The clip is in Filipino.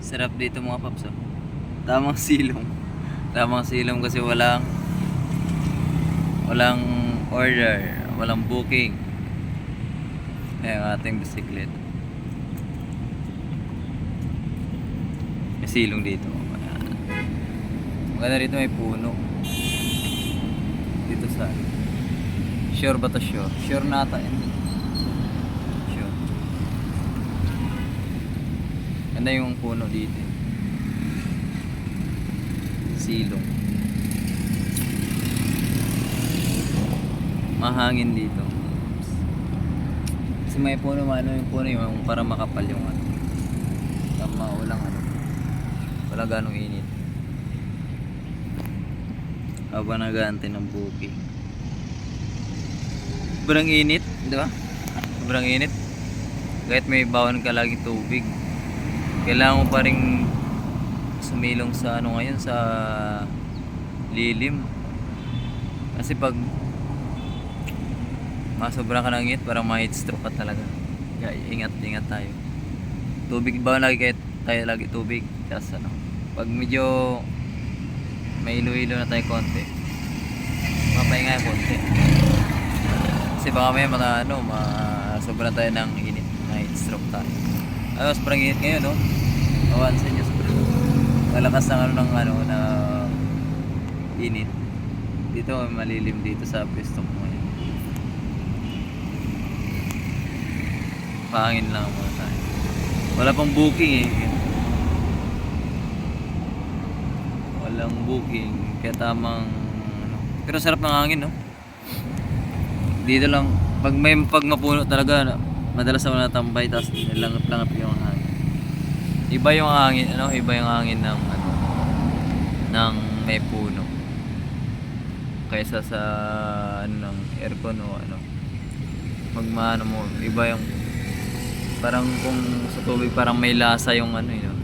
Sarap dito mga paps. oh. Tamang silong. Tamang silong kasi walang walang order, walang booking. Ang ating bisikleta. May silong dito. Maganda rito may puno. Dito sa Sure ba to sure? Sure na ata yun. Sure. Ganda yung puno dito. eh. Silong. Mahangin dito. Kasi may puno ano yung puno yung para makapal yung ano. Tama walang ano. Wala ganong init. Habang nag-aantay ng booking. Sobrang init, di ba? Sobrang init. Kahit may bawan ka lagi tubig. Kailangan mo pa rin sumilong sa ano ngayon sa lilim. Kasi pag masobra ka ng init, parang ma-heat stroke ka talaga. Kaya ingat, ingat tayo. Tubig ba lagi kahit tayo lagi tubig? Kasi ano, pag medyo may ilo-ilo na tayo konti, mapahinga konti. Kasi baka may mga ano, ma sobrang tayo ng init, na stroke tayo. Ano, sobrang init ngayon, no? Awan sa inyo, sobrang malakas ng ano ng ano na init. Dito malilim dito sa pwesto ko ngayon. Pangin lang muna tayo. Wala pang booking eh. Walang booking. Kaya tamang ano. Pero sarap ng hangin, no? Dito lang, pag may pag mapuno talaga, na- madalas ako natambay, tapos langap-langap yung hangin. Iba yung hangin, ano, iba yung hangin ng, ano, ng may puno. Kaysa sa, ano, ng aircon o ano. Magmano mo, iba yung, parang kung sa tubig, parang may lasa yung, ano, yun,